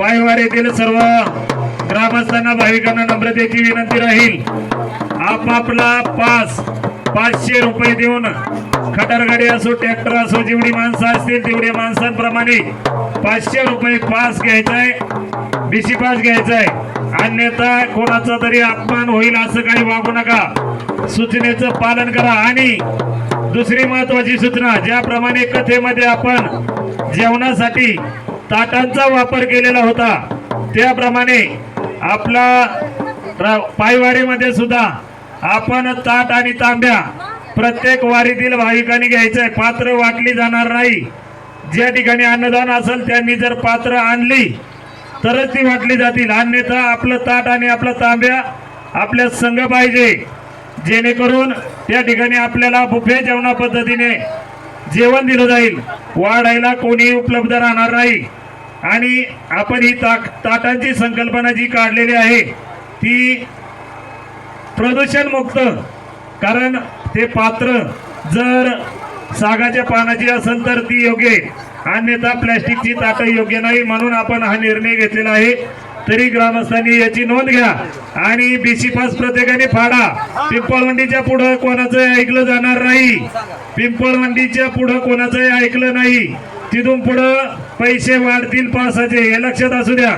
पायवाडीतील सर्व ग्रामस्थांना भाविकांना नम्रतेची विनंती राहील. आपापला पास पाचशे रुपये देऊन खटरगाडी असो ट्रॅक्टर असो जेवढी माणसं असतील तेवढ्या माणसांप्रमाणे पाचशे रुपये पास घ्यायचाय बीसी पास घ्यायचाय. अन्यथा कोणाचा तरी अपमान होईल असं काही वागू नका. सूचनेचं पालन करा. आणि दुसरी महत्वाची सूचना ज्याप्रमाणे कथेमध्ये आपण जेवणासाठी ताटांचा वापर केलेला होता. त्याप्रमाणे आपला पायवारीमध्ये सुद्धा आपण ताट आणि तांब्या प्रत्येक वारीतील भाविकांनी आहे पात्र वाटली जाणार नाही. ज्या ठिकाणी अन्नदान असेल त्यांनी जर पात्र आणली तरच ती वाटली जातील. अन्यथा आपलं ताट आणि आपलं तांब्या आपल्या संघ पाहिजे. जेणेकरून त्या ठिकाणी आपल्याला बुफे जेवणा पद्धतीने जेवण दिलं जाईल. वाढायला कोणी उपलब्ध राहणार नाही. आणि आपण ही ताक ताटांची संकल्पना जी काढलेली आहे ती प्रदूषणमुक्त कारण ते पात्र जर सागाच्या पानाची असेल तर ती योग्य अन्यथा प्लॅस्टिकची ताटं योग्य नाही म्हणून आपण हा निर्णय घेतलेला आहे. तरी ग्रामस्थांनी याची नोंद घ्या आणि बीसी पास प्रत्येकाने फाडा. पिंपळवंडीच्या पुढं कोणाचं ऐकलं जाणार नाही. पिंपळवंडीच्या पुढं कोणाचंही ऐकलं नाही. तिथून पुढं पैसे वाढतील पावसाचे हे लक्षात असू द्या.